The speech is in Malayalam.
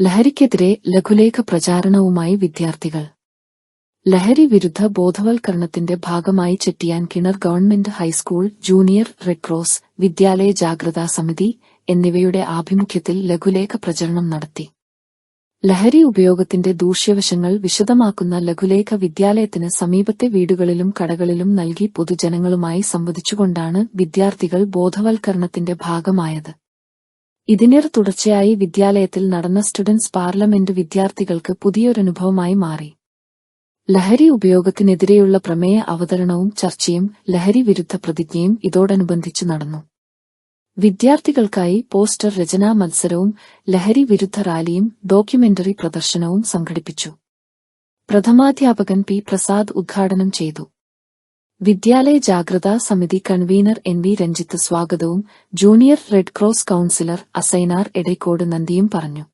ലഹരിക്കെതിരെ ലഘുലേഖ പ്രചാരണവുമായി വിദ്യാർത്ഥികൾ. ലഹരി വിരുദ്ധ ബോധവൽക്കരണത്തിന്റെ ഭാഗമായി Chettiyan Kinar government high school junior red cross വിദ്യാലയ ജാഗ്രതാ സമിതി എന്നിവയുടെ ആഭിമുഖ്യത്തിൽ ലഘുലേഖ പ്രചരണം നടത്തി. ലഹരി ഉപയോഗത്തിന്റെ ദൂഷ്യവശങ്ങൾ വിശദമാക്കുന്ന ലഘുലേഖ വിദ്യാലയത്തിന് സമീപത്തെ വീടുകളിലും കടകളിലും നൽകി പൊതുജനങ്ങളുമായി സംവദിച്ചുകൊണ്ടാണ് വിദ്യാർത്ഥികൾ ബോധവൽക്കരണത്തിന്റെ ഭാഗമായത്. ഇതിനേർ തുടർച്ചയായി വിദ്യാലയത്തിൽ നടന്ന സ്റ്റുഡൻസ് പാർലമെന്റ് വിദ്യാർത്ഥികൾക്ക് പുതിയൊരനുഭവമായി മാറി. ലഹരി ഉപയോഗത്തിനെതിരെയുള്ള പ്രമേയ അവതരണവും ചർച്ചയും ലഹരി വിരുദ്ധ പ്രതിജ്ഞയും ഇതോടനുബന്ധിച്ച് നടന്നു. വിദ്യാർത്ഥികൾക്കായി പോസ്റ്റർ രചനാ മത്സരവും ലഹരി വിരുദ്ധ റാലിയും ഡോക്യുമെന്ററി പ്രദർശനവും സംഘടിപ്പിച്ചു. പ്രഥമാധ്യാപകൻ പി പ്രസാദ് ഉദ്ഘാടനം ചെയ്തു. വിദ്യാലയ ജാഗ്രതാ സമിതി കൺവീനർ എൻ വി രഞ്ജിത്ത് സ്വാഗതവും junior red cross councillor Asainar Edaikkode നന്ദിയും പറഞ്ഞു